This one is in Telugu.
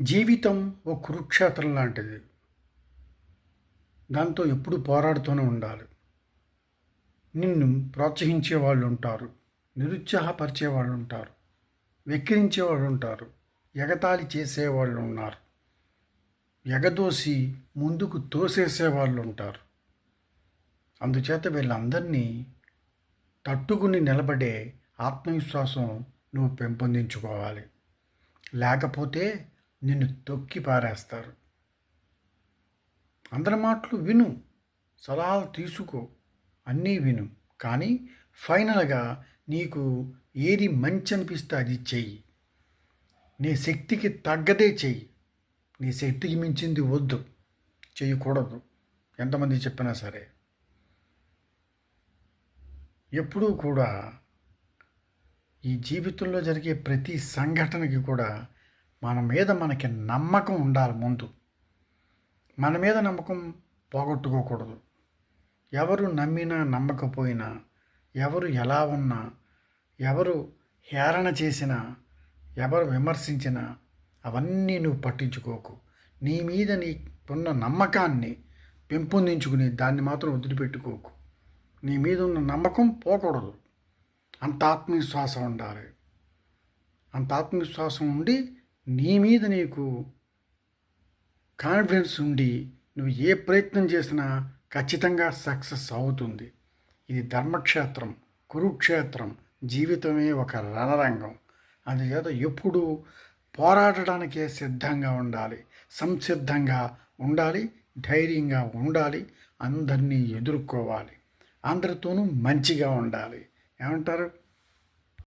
జీవితం ఓ కురుక్షేత్రం లాంటిది. దాంతో ఎప్పుడు పోరాడుతూనే ఉండాలి. నిన్ను ప్రోత్సహించే వాళ్ళు ఉంటారు నిరుత్సాహపరిచే వాళ్ళు ఉంటారు వెక్కిరించే వాళ్ళు ఉంటారు ఎగతాళి చేసేవాళ్ళు ఉన్నారు ఎగదోసి ముందుకు తోసేసే వాళ్ళు ఉంటారు. అందుచేత వీళ్ళందరినీ తట్టుకుని నిలబడే ఆత్మవిశ్వాసం నువ్వు పెంపొందించుకోవాలి. లేకపోతే నిన్ను తొక్కి పారేస్తారు. అందరి మాటలు విను సలహాలు తీసుకో అన్నీ విను. కానీ ఫైనల్గా నీకు ఏది మంచి అనిపిస్తే అది చెయ్యి. నీ శక్తికి తగ్గదే చెయ్యి. నీ శక్తికి మించింది వద్దు. చేయకూడదు ఎంతమంది చెప్పినా సరే. ఎప్పుడూ కూడా ఈ జీవితంలో జరిగే ప్రతి సంఘటనకి కూడా మన మీద మనకి నమ్మకం ఉండాలి ముందు. మన మీద నమ్మకం పోగొట్టుకోకూడదు. ఎవరు నమ్మినా నమ్మకపోయినా ఎవరు ఎలా ఉన్నా ఎవరు హేరణ చేసినా ఎవరు విమర్శించినా అవన్నీ నువ్వు పట్టించుకోకు. నీ మీద నీకున్న నమ్మకాన్ని పెంపొందించుకుని దాన్ని మాత్రం వదిలిపెట్టుకోకు. నీ మీద ఉన్న నమ్మకం పోకూడదు. అంత ఆత్మవిశ్వాసం ఉండాలి. అంత ఆత్మవిశ్వాసం ఉండి నీ మీద నీకు కాన్ఫిడెన్స్ ఉండి నువ్వు ఏ ప్రయత్నం చేసినా ఖచ్చితంగా సక్సెస్ అవుతుంది. ఇది ధర్మక్షేత్రం కురుక్షేత్రం జీవితమే ఒక రణరంగం. అందుచేత ఎప్పుడూ పోరాడడానికే సిద్ధంగా ఉండాలి. సంసిద్ధంగా ఉండాలి ధైర్యంగా ఉండాలి అందరినీ ఎదుర్కోవాలి. అందరితోనూ మంచిగా ఉండాలి. ఏమంటారు?